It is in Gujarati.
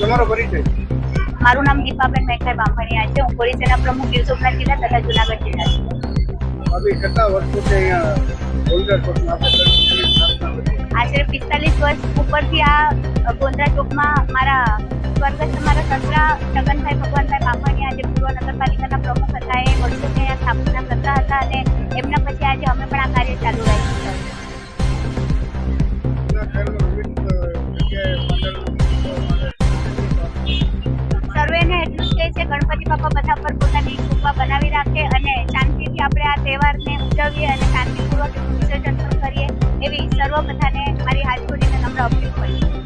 તમારો પરિચય? મારું નામ દીપાબેન મેઘાઈ બાંભણિયા છે. હું પોલીસ સેના પ્રમુખ ગીર સોમનાથ જિલ્લા તથા જુનાગઢ જિલ્લા છું. અભી કેટલા વર્ષોથી અહીંયા ગોંડલ ચોકમાં આશરે પિસ્તાલીસ વર્ષ ઉપરથી આ ગોંદરા ચોકમાં મારા સ્વર્ગસ્થ મારા સસરા છગનભાઈ ભગવાનભાઈ બામણિયા ગણપતિ બાપા બધા પર પોતાની કૃપા બનાવી રાખે અને શાંતિથી આપણે આ તહેવારને ઉજવીએ અને શાંતિપૂર્વક વિસર્જન કરીએ એવી સર્વ બધાને મારી હાજરીને નમ્ર અપીલ કરી છે